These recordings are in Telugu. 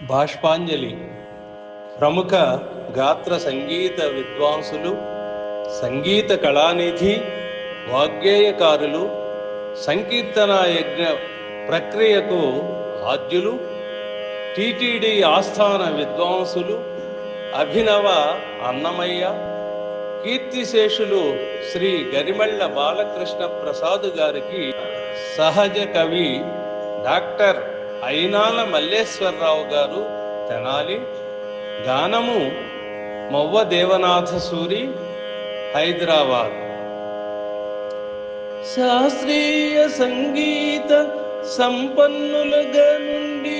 బాష్పాంజలి. ప్రముఖ గాత్ర సంగీత విద్వాంసులు సంగీత కళానిధి వాగ్గేయకారులు సంకీర్తన యజ్ఞ ప్రక్రియకు ఆద్యులు టిటిడి ఆస్థాన విద్వాంసులు అభినవ అన్నమయ్య కీర్తిశేషులు శ్రీ గరిమళ్ళ బాలకృష్ణ ప్రసాద్ గారికి సహజ కవి డాక్టర్ అయినాల మల్లేశ్వరరావు గారు తెనాలి గానము మొవ్వ దేవనాథ సూరి హైదరాబాద్ శాస్త్రీయ సంగీత సంపన్నులుగా నుండి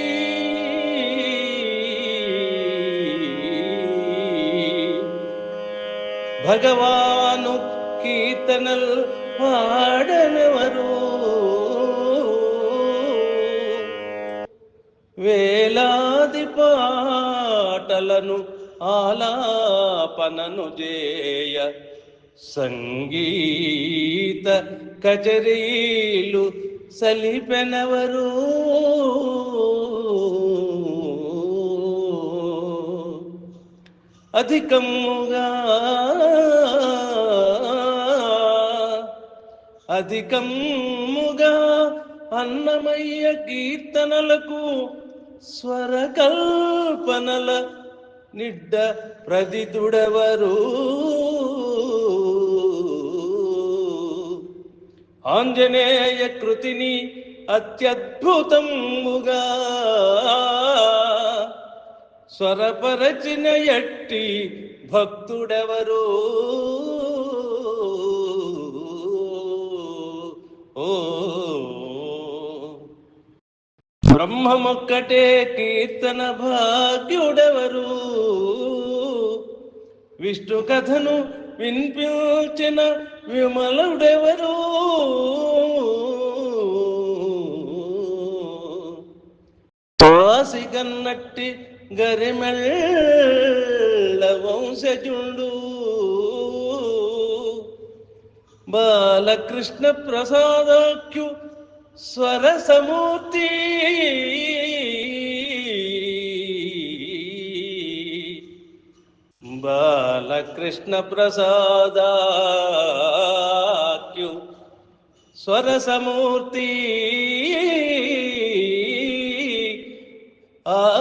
భగవాను కీర్తనల్ పాడనవరు వేలాది పాటలను ఆలాపనను జేయ సంగీత కచరీలు సలిపెనవరు. అధికముగా అధికముగా అన్నమయ్య కీర్తనలకు స్వరకల్పనల నిడ్డ ప్రదితుడెవరు ఆంజనేయ కృతిని అత్యద్భుతముగా స్వరపరచిన ఎట్టి భక్తుడెవరో? బ్రహ్మమొక్కటే కీర్తన భాగ్యుడెవరు? విష్ణు కథను వినిపించిన విమలుడెవరు? వాసి కన్నట్టి గరిమెళ్ళ వంశజుండు. బాలకృష్ణ ప్రసాదాఖ్యు స్వరసమూర్తి. బాలకృష్ణ ప్రసాదాఖ్యు స్వరసమూర్తి. ఆ